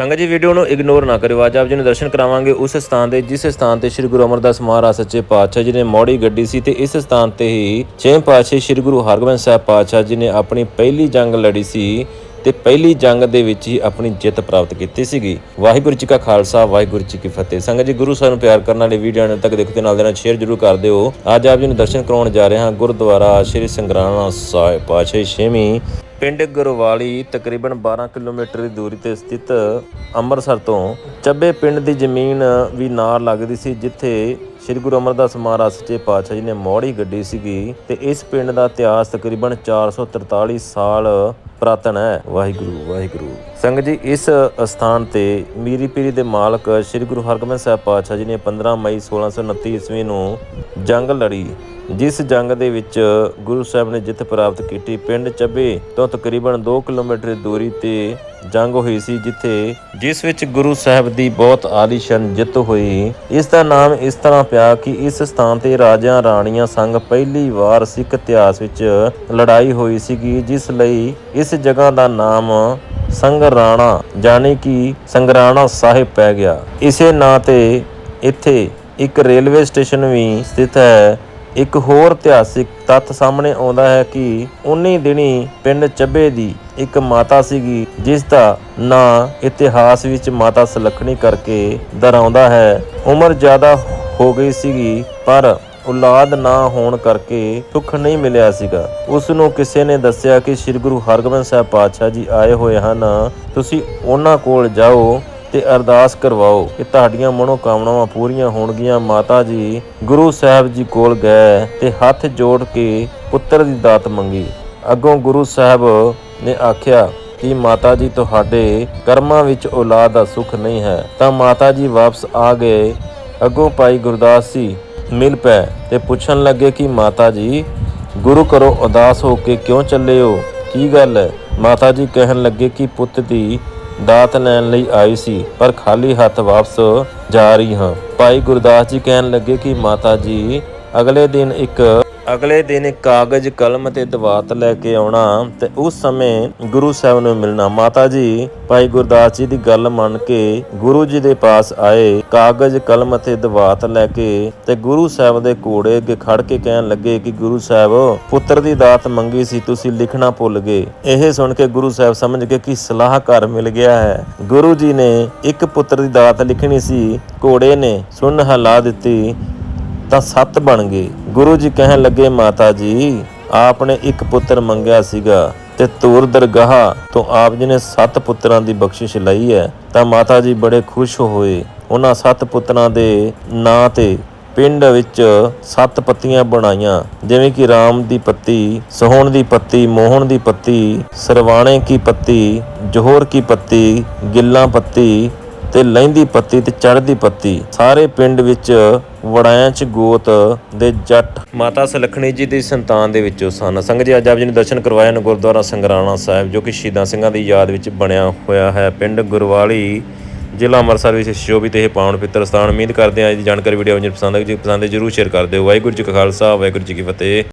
ਸੰਗਤ ਜੀ ਵੀਡੀਓ ਨੂੰ ਇਗਨੋਰ ਨਾ ਕਰਿਓ। ਅੱਜ ਆਪ ਜੀ ਨੂੰ ਦਰਸ਼ਨ ਕਰਾਵਾਂਗੇ ਉਸ ਸਥਾਨ ਦੇ ਜਿਸ ਸਥਾਨ ਤੇ ਸ੍ਰੀ ਗੁਰੂ ਅਮਰਦਾਸ ਮਹਾਰਾਜ ਸੱਚੇ ਪਾਤਸ਼ਾਹ ਜੀ ਨੇ ਮੌੜੀ ਗੱਡੀ ਸੀ ਤੇ ਇਸ ਸਥਾਨ ਤੇ ਹੀ ਛੇ ਪਾਤਸ਼ਾਹ ਸ੍ਰੀ ਗੁਰੂ ਹਰਗੋਬਿੰਦ ਸਾਹਿਬ ਪਾਤਸ਼ਾਹ ਜੀ ਨੇ ਆਪਣੀ ਪਹਿਲੀ ਜੰਗ ਲੜੀ ਸੀ ਤੇ ਪਹਿਲੀ ਜੰਗ ਦੇ ਵਿੱਚ ਹੀ ਆਪਣੀ ਜਿੱਤ ਪ੍ਰਾਪਤ ਕੀਤੀ ਸੀਗੀ। ਵਾਹਿਗੁਰੂ ਜੀ ਕਾ ਖਾਲਸਾ, ਵਾਹਿਗੁਰੂ ਜੀ ਕੀ ਫਤਿਹ। ਸੰਗਤ ਜੀ, ਗੁਰੂ ਸਾਹਿਬ ਨੂੰ ਪਿਆਰ ਕਰਨ ਵਾਲੇ ਵੀਡੀਓ ਨੂੰ ਤੱਕ ਦੇਖਦੇ ਨਾਲ ਦੇ ਨਾਲ ਸ਼ੇਅਰ ਜ਼ਰੂਰ ਕਰ ਦਿਓ। ਅੱਜ ਆਪ ਜੀ ਨੂੰ ਦਰਸ਼ਨ ਕਰਾਉਣ ਜਾ ਰਹੇ ਹਾਂ ਗੁਰਦੁਆਰਾ ਸ੍ਰੀ ਸੰਗਰਾਣਾ ਸਾਹਿਬ, ਪਾਤਸ਼ਾਹੀ ਛੇਵੀਂ ਪਿੰਡ ਗੁਰਵਾਲੀ ਤਕਰੀਬਨ 12 ਕਿਲੋਮੀਟਰ ਦੀ ਦੂਰੀ ਤੇ ਸਥਿਤ ਅੰਮ੍ਰਿਤਸਰ ਤੋਂ ਚੱਬੇ ਪਿੰਡ ਦੀ ਜ਼ਮੀਨ ਵੀ ਨਾਲ ਲੱਗਦੀ ਸੀ, ਜਿੱਥੇ ਸ੍ਰੀ ਗੁਰੂ ਅਮਰਦਾਸ ਮਹਾਰਾਜ ਸੱਚੇ ਪਾਤਸ਼ਾਹ ਜੀ ਨੇ ਮੌੜੀ ਗੱਡੀ ਸੀਗੀ ਤੇ ਇਸ ਪਿੰਡ ਦਾ ਇਤਿਹਾਸ ਤਕਰੀਬਨ 443 ਸਾਲ ਪ੍ਰਾਤਨ ਹੈ। ਵਾਹਿਗੁਰੂ ਵਾਹਿਗੁਰੂ। ਸੰਗਤ ਜੀ, ਇਸ ਸਥਾਨ ਤੇ ਮੀਰੀ ਪੀਰੀ ਦੇ ਮਾਲਕ ਸ੍ਰੀ ਗੁਰੂ ਹਰਗੋਬਿੰਦ ਸਾਹਿਬ ਪਾਤਸ਼ਾਹ ਜੀ ਨੇ 15 ਮਈ 1629 ਈਸਵੀ ਨੂੰ ਜੰਗ ਲੜੀ, ਜਿਸ ਜੰਗ ਦੇ ਵਿੱਚ ਗੁਰੂ ਸਾਹਿਬ ਨੇ ਜਿੱਤ ਪ੍ਰਾਪਤ ਕੀਤੀ। ਪਿੰਡ ਚੱਬੇ ਤੋਂ ਤਕਰੀਬਨ 2 ਕਿਲੋਮੀਟਰ ਦੂਰੀ ਤੇ ਜੰਗ ਹੋਈ ਸੀ, ਜਿੱਥੇ ਜਿਸ ਵਿੱਚ ਗੁਰੂ ਸਾਹਿਬ ਦੀ ਬਹੁਤ ਆਲੀਸ਼ਾਨ ਜਿੱਤ ਹੋਈ। ਇਸ ਦਾ ਨਾਮ ਇਸ ਤਰ੍ਹਾਂ ਪਿਆ ਕਿ ਇਸ ਸਥਾਨ ਤੇ ਰਾਜਿਆਂ ਰਾਣੀਆਂ ਸੰਗ ਪਹਿਲੀ ਵਾਰ ਸਿੱਖ ਇਤਿਹਾਸ ਵਿੱਚ ਲੜਾਈ ਹੋਈ ਸੀਗੀ, ਜਿਸ ਲਈ ਇਸ ਜਗ੍ਹਾ ਦਾ ਨਾਮ ਸੰਗਰਾਣਾ, ਜਾਣੀ ਕਿ ਸੰਗਰਾਣਾ ਸਾਹਿਬ ਪੈ ਗਿਆ। ਇਸੇ ਨਾਂ ਤੇ ਇੱਥੇ ਇੱਕ ਰੇਲਵੇ ਸਟੇਸ਼ਨ ਵੀ ਸਥਿਤ ਹੈ। ਇੱਕ ਹੋਰ ਇਤਿਹਾਸਿਕ ਤੱਥ ਸਾਹਮਣੇ ਆਉਂਦਾ ਹੈ ਕਿ ਉਨੀ ਦਿਨੀ ਪਿੰਡ ਚੱਬੇ ਦੀ ਇੱਕ ਮਾਤਾ ਸੀਗੀ, ਜਿਸ ਦਾ ਨਾਂ ਇਤਿਹਾਸ ਵਿੱਚ ਮਾਤਾ ਸੁਲੱਖਣੀ ਕਰਕੇ ਦਰਾਉਂਦਾ ਹੈ। ਉਮਰ ਜ਼ਿਆਦਾ ਹੋ ਗਈ ਸੀਗੀ, ਪਰ ਔਲਾਦ ਨਾ ਹੋਣ ਕਰਕੇ ਸੁੱਖ ਨਹੀਂ ਮਿਲਿਆ ਸੀਗਾ। ਉਸ ਨੂੰ ਕਿਸੇ ਨੇ ਦੱਸਿਆ ਕਿ ਸ੍ਰੀ ਗੁਰੂ ਹਰਗੋਬਿੰਦ ਸਾਹਿਬ ਪਾਤਸ਼ਾਹ ਜੀ ਆਏ ਹੋਏ ਹਨ, ਤੁਸੀਂ ਉਹਨਾਂ ਕੋਲ ਜਾਓ ਤੇ ਅਰਦਾਸ ਕਰਵਾਓ ਕਿ ਤੁਹਾਡੀਆਂ ਮਨੋਕਾਮਨਾਵਾਂ ਪੂਰੀਆਂ ਹੋਣਗੀਆਂ। ਮਾਤਾ ਜੀ, ਗੁਰੂ ਸਾਹਿਬ ਜੀ ਕੋਲ ਗਏ ਤੇ ਹੱਥ ਜੋੜ ਕੇ ਪੁੱਤਰ ਦੀ ਦਾਤ ਮੰਗੀ। ਅੱਗੋਂ ਗੁਰੂ ਸਾਹਿਬ ਨੇ ਆਖਿਆ ਕਿ ਮਾਤਾ ਜੀ, ਤੁਹਾਡੇ ਕਰਮਾਂ ਵਿੱਚ ਔਲਾਦ ਦਾ ਸੁੱਖ ਨਹੀਂ ਹੈ। ਤਾਂ ਮਾਤਾ ਜੀ ਵਾਪਸ ਆ ਗਏ। ਅੱਗੋਂ ਭਾਈ ਗੁਰਦਾਸ ਜੀ ਮਿਲ ਪਏ ਤੇ ਪੁੱਛਣ ਲੱਗੇ ਕਿ ਮਾਤਾ ਜੀ, ਗੁਰੂ ਕਰੋ ਉਦਾਸ ਹੋ ਕੇ ਕਿਉਂ ਚੱਲੇ ਹੋ? ਕੀ ਗੱਲ ਹੈ? ਮਾਤਾ ਜੀ ਕਹਿਣ ਲੱਗੇ ਕਿ ਪੁੱਤ ਦੀ ਦਾਤ ਲੈਣ ਲਈ ਆਈ ਸੀ, ਪਰ ਖਾਲੀ ਹੱਥ ਵਾਪਸ ਜਾ ਰਹੀ ਹਾਂ। ਭਾਈ ਗੁਰਦਾਸ ਜੀ ਕਹਿਣ ਲੱਗੇ ਕਿ ਮਾਤਾ ਜੀ, ਅਗਲੇ ਦਿਨ ਇੱਕ ਅਗਲੇ ਦਿਨ ਕਾਗਜ਼, ਕਲਮ ਤੇ ਦਵਾਤ ਲੈ ਕੇ ਆਉਣਾ ਤੇ ਉਸ ਸਮੇਂ ਗੁਰੂ ਸਾਹਿਬ ਨੂੰ ਮਿਲਣਾ। ਮਾਤਾ ਜੀ, ਭਾਈ ਗੁਰਦਾਸ ਜੀ ਦੀ ਗੱਲ ਮੰਨ ਕੇ ਗੁਰੂ ਜੀ ਦੇ ਪਾਸ ਆਏ, ਕਾਗਜ਼, ਕਲਮ ਤੇ ਦਵਾਤ ਲੈ ਕੇ ਤੇ ਗੁਰੂ ਸਾਹਿਬ ਦੇ ਘੋੜੇ ਅੱਗੇ ਖੜ ਕੇ ਕਹਿਣ ਲੱਗੇ ਕਿ ਗੁਰੂ ਸਾਹਿਬ, ਪੁੱਤਰ ਦੀ ਦਾਤ ਮੰਗੀ ਸੀ, ਤੁਸੀਂ ਲਿਖਣਾ ਭੁੱਲ ਗਏ। ਇਹ ਸੁਣ ਕੇ ਗੁਰੂ ਸਾਹਿਬ ਸਮਝ ਗਏ ਕਿ ਸਲਾਹਕਾਰ ਮਿਲ ਗਿਆ ਹੈ। ਗੁਰੂ ਜੀ ਨੇ ਇੱਕ ਪੁੱਤਰ ਦੀ ਦਾਤ ਲਿਖਣੀ ਸੀ, ਘੋੜੇ ਨੇ ਸੁਣ ਹਲਾ ਦਿੱਤੀ। ਤਾਂ ਸੱਤ ਬਣ ਗਏ। ਗੁਰੂ ਜੀ ਕਹਿਣ ਲੱਗੇ, ਮਾਤਾ ਜੀ ਆਪ ਨੇ ਇੱਕ ਪੁੱਤਰ ਮੰਗਿਆ ਸੀਗਾ ਤੇ ਤੂਰ ਦਰਗਾਹ ਤੋਂ ਆਪ ਜੀ ਨੇ ਸੱਤ ਪੁੱਤਰਾਂ ਦੀ ਬਖਸ਼ਿਸ਼ ਲਈ ਹੈ। ਤਾਂ ਮਾਤਾ ਜੀ ਬੜੇ ਖੁਸ਼ ਹੋਏ। ਉਹਨਾਂ ਸੱਤ ਪੁੱਤਰਾਂ ਦੇ ਨਾਂ ਤੇ ਪਿੰਡ ਵਿੱਚ ਸੱਤ ਪੱਤੀਆਂ ਬਣਾਈਆਂ, ਜਿਵੇਂ ਕਿ ਰਾਮ ਦੀ ਪੱਤੀ, ਸੋਹਣ ਦੀ ਪੱਤੀ, ਮੋਹਣ ਦੀ ਪੱਤੀ, ਸਰਵਾਣੇ ਕੀ ਪੱਤੀ, ਜੋਹਰ ਕੀ ਪੱਤੀ, ਗਿੱਲਾਂ ਪੱਤੀ ਤੇ ਲਹਿੰਦੀ ਪੱਤੀ ਤੇ ਚੜ੍ਹਦੀ ਪੱਤੀ। ਸਾਰੇ ਪਿੰਡ ਵਿੱਚ ਵੜਾਇਆਂ ਚ ਗੋਤ ਦੇ ਜੱਟ। ਮਾਤਾ ਸੁਲੱਖਣੀ ਜੀ ਦੀ ਸੰਤਾਨ ਦੇ ਵਿੱਚੋਂ ਸਨ। ਸੰਗਤ ਜੀ ਅੱਜ ਆਪ ਜੀ ਨੇ ਦਰਸ਼ਨ ਕਰਵਾਏ ਨੇ ਗੁਰਦੁਆਰਾ ਸੰਗਰਾਣਾ ਸਾਹਿਬ, ਜੋ ਕਿ ਸ਼ਹੀਦਾਂ ਸਿੰਘਾਂ ਦੀ ਯਾਦ ਵਿੱਚ ਬਣਿਆ ਹੋਇਆ ਹੈ। ਪਿੰਡ ਗੁਰਵਾਲੀ ਜ਼ਿਲ੍ਹਾ ਅੰਮ੍ਰਿਤਸਰ ਵਿੱਚ ਸ਼ੋਭਿਤ ਇਹ ਪਾਵਨ ਪਿੱਤਰ ਸਥਾਨ। ਉਮੀਦ ਕਰਦੇ ਹਾਂ ਅੱਜ ਦੀ ਜਾਣਕਾਰੀ ਵੀਡੀਓ ਜੀ ਪਸੰਦ ਆਈ ਜੀ ਪਸੰਦ ਹੈ ਜਰੂਰ ਸ਼ੇਅਰ ਕਰ ਦਿਓ। ਵਾਹਿਗੁਰੂ ਜੀ ਕਾ ਖਾਲਸਾ, ਵਾਹਿਗੁਰੂ ਜੀ ਕੀ ਫਤਿਹ।